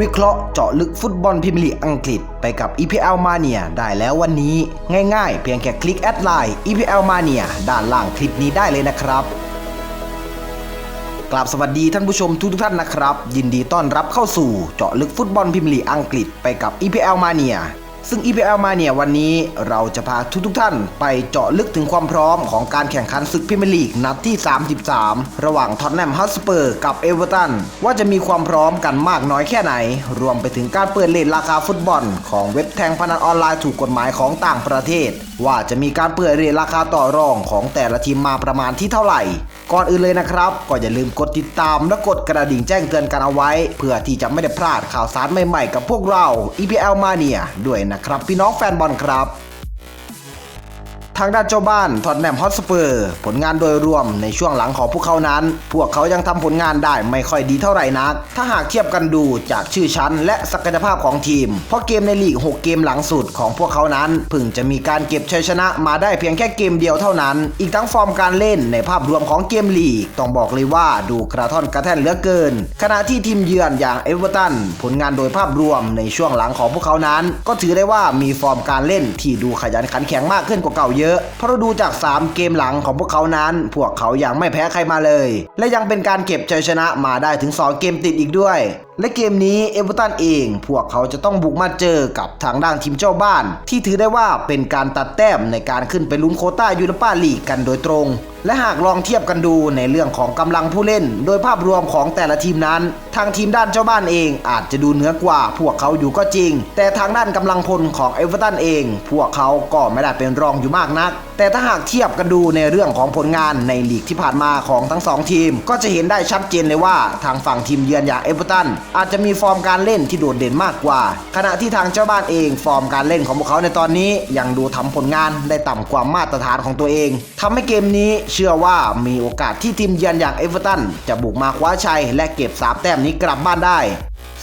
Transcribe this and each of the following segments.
วิเคราะห์เจาะลึกฟุตบอลพรีเมียร์ลีกอังกฤษไปกับ EPL Mania ได้แล้ววันนี้ ง่ายๆ เพียงแค่คลิกแอดไลน์ EPL Mania ด้านล่างคลิปนี้ได้เลยนะครับกราบสวัสดีท่านผู้ชมทุกท่านนะครับ ยินดีต้อนรับเข้าสู่เจาะลึกฟุตบอลพรีเมียร์ลีกอังกฤษไปกับ EPL Mania ซึ่ง EPL Mania วันนี้เราจะพาทุกๆท่าน ไปเจาะลึกถึงความพร้อมของการแข่งขันศึกพรีเมียร์ลีกนัดที่ 33 ระหว่างท็อตแนมฮอตสเปอร์กับเอเวอร์ตันว่าจะมีความพร้อมกันมากน้อยแค่ไหน รวมไปถึงการเปิดเลทราคาฟุตบอล ของเว็บแทงพนันออนไลน์ถูกกฎหมายของต่างประเทศ ว่าจะมีการเปิดเรทราคาต่อรองของแต่ละทีมมาประมาณที่เท่าไหร่ ก่อนอื่นเลยนะครับ ก็อย่าลืมกดติดตามและกดกระดิ่งแจ้งเตือนกันเอาไว้ เพื่อที่จะไม่ได้พลาดข่าวสารใหม่ๆ กับพวกเรา EPL Mania ด้วยนะครับ พี่น้องแฟนบอลครับ ทางด้านเจ้าบ้านทอตแนมฮอตสเปอร์ผลงานโดยรวมในช่วงหลังของพวกเขานั้น พวกเขายังทำผลงานได้ไม่ค่อยดีเท่าไหร่นัก ถ้าหากเทียบกันดูจากชื่อชั้น และศักยภาพของทีม เพราะเกมในลีก 6 เกมหลังสุดของพวกเขานั้นเพิ่งจะมีการเก็บชัยชนะมาได้เพียงแค่เกมเดียวเท่านั้น อีกทั้งฟอร์มการเล่นในภาพรวมของเกมลีก ต้องบอกเลยว่าดูกระท่อนกระแท่นเหลือเกิน ขณะที่ทีมเยือนอย่างเอเวอร์ตันผลงานโดยภาพรวมในช่วงหลังของพวกเขานั้น ก็ถือได้ว่ามีฟอร์มการเล่นที่ดูขยันขันแข็งมากขึ้นกว่าเก่าเยอะเพราะเราดูจาก 3 เกมหลังของพวกเขานั้น พวกเขายังไม่แพ้ใครมาเลย และยังเป็นการเก็บชัยชนะมาได้ถึง 2 เกมติดอีกด้วย และเกมนี้เอเวอร์ตันเอง พวกเขาจะต้องบุกมาเจอกับทางด้านทีมเจ้าบ้าน ที่ถือได้ว่าเป็นการตัดแต้มในการขึ้นไปลุ้นโคต้ายูโรปาลีกกันโดยตรง และหากลองเทียบกันดูในเรื่องของกำลังผู้เล่น โดยภาพรวมของแต่ละทีมนั้น ทางทีมด้านเจ้าบ้านเองอาจจะดูเหนือกว่า พวกเขาอยู่ก็จริง แต่ทางด้านกำลังพลของเอเวอร์ตันเอง พวกเขาก็ไม่ได้เป็นรองอยู่มากนัก แต่ถ้าหากเทียบกันดูในเรื่องของผลงานในลีกที่ผ่านมาของทั้งสองทีม ก็จะเห็นได้ชัดเจนเลยว่าทางฝั่งทีมเยือนอย่างเอเวอร์ตันอาจจะมีฟอร์มการเล่นที่โดดเด่นมากกว่า ขณะที่ทางเจ้าบ้านเองฟอร์มการเล่นของพวกเขาในตอนนี้ยังดูทำผลงานได้ต่ำกว่ามาตรฐานของตัวเองทำให้เกมนี้เชื่อว่ามีโอกาสที่ทีมเยือนอย่างเอเวอร์ตันจะบุกมาคว้าชัยและเก็บสามแต้มนี้กลับบ้านได้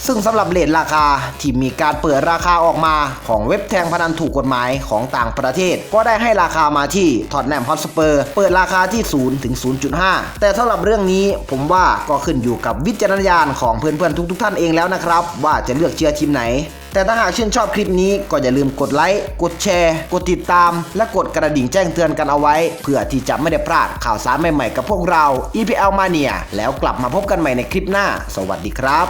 ซึ่งสำหรับเลทราคาที่มีการเปิดราคาออกมาของเว็บแทงพนันถูกกฎหมายของต่างประเทศ ก็ได้ให้ราคามาที่ท็อตแนมฮอตสเปอร์เปิดราคาที่ 0 ถึง 0.5 แต่สำหรับเรื่องนี้ผมว่าก็ขึ้นอยู่กับวิจารณญาณของเพื่อนๆทุก ๆ ท่านเองแล้วนะครับ ว่าจะเลือกเชียร์ทีมไหนแต่ถ้าหากชื่นชอบคลิปนี้ก็อย่าลืมกดไลค์ กดแชร์ กดติดตาม และกดกระดิ่งแจ้งเตือนกันเอาไว้ เพื่อที่จะไม่ได้พลาดข่าวสารใหม่ๆกับพวกเรา EPL Mania แล้วกลับมาพบกันใหม่ในคลิปหน้า สวัสดีครับ